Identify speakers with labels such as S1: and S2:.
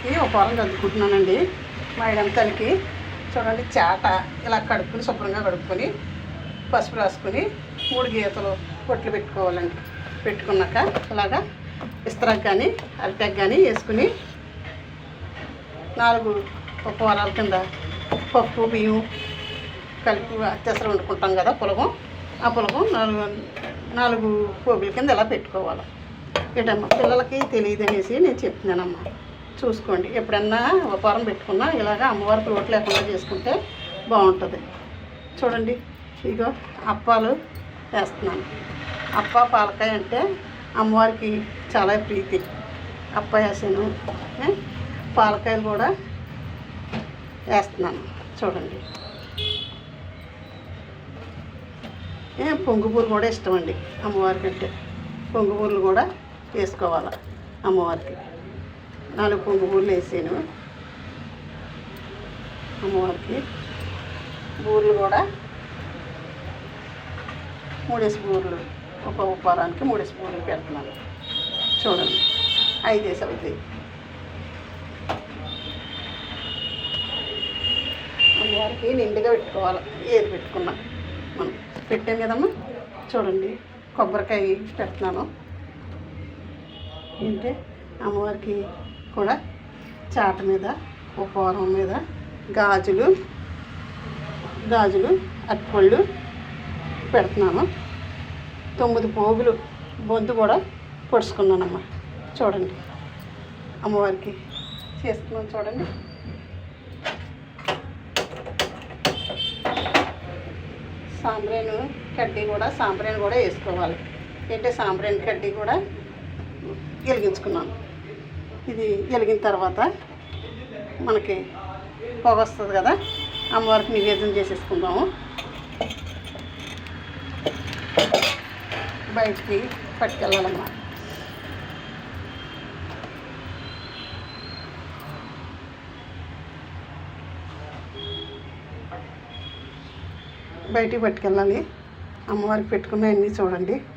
S1: అమ్మవారికి ఒక వారం చదువుకుంటున్నానండి మా ఇడంతలకి చూడండి చాట ఇలా కడుక్కుని శుభ్రంగా కడుక్కొని పసుపు రాసుకొని మూడు గీతలు పొట్లు పెట్టుకోవాలండి. పెట్టుకున్నాక ఇలాగా ఇస్త్రాకు కానీ అరిటాకు కానీ వేసుకుని నాలుగు ఒక వారాల కింద పప్పు బియ్యం కలిపి అత్యవసరం వండుకుంటాం కదా పులగం. ఆ పులగం నాలుగు నాలుగు పోగుల కింద ఇలా పెట్టుకోవాలి. ఏంటమ్మా పిల్లలకి తెలియదు అనేసి నేను చెప్తున్నానమ్మా. చూసుకోండి. ఎప్పుడన్నా ఉపహారం పెట్టుకున్నా ఇలాగ అమ్మవారికి లోటు లేకుండా చేసుకుంటే బాగుంటుంది. చూడండి ఇగో అప్పాలు వేస్తున్నాను. అప్ప పాలకాయ అంటే అమ్మవారికి చాలా ప్రీతి. అప్ప వేసాను పాలకాయలు కూడా వేస్తున్నాను. చూడండి. పొంగుపూరు కూడా ఇష్టం అండి అమ్మవారికి అంటే పొంగుపూలు కూడా వేసుకోవాలి అమ్మవారికి. నాలుగు పొంగుపూలు వేసాను. అమ్మవారికి బూరెలు కూడా మూడేసి బూరెలు ఒక ఉపహారానికి మూడేసి బూర్లు పెడుతున్నాను. చూడండి ఐదు అవుతాయి. అమ్మవారికి నిండుగా పెట్టుకోవాలి ఏది పెట్టుకున్నా మనం. పెట్టాం కదమ్మా? చూడండి కొబ్బరికాయ పెడుతున్నాను. ఏంటి? అమ్మవారికి కూడా చాట మీద ఉపహారం మీద గాజులు గాజులు అట్టుపళ్ళు పెడుతున్నాను తొమ్మిది పోగులు బొందు కూడా పొడుచుకున్నానమ్మా. చూడండి. అమ్మవారికి చేస్తున్నాను చూడండి. సాంబ్రేను కడ్డీ కూడా సాంబ్రేన్ కూడా వేసుకోవాలి. ఏంటంటే సాంబ్రేన్ కడ్డీ కూడా వెలిగించుకున్నాను. ఇది వెలిగిన తర్వాత మనకి పొగ వస్తుంది కదా అమ్మవారికి నివేదన చేసేసుకుందాము. బయటికి పట్టుకెళ్ళాలన్నమాట. బయటికి పట్టుకెళ్ళాలి. అమ్మవారికి పెట్టుకున్నవన్నీ చూడండి.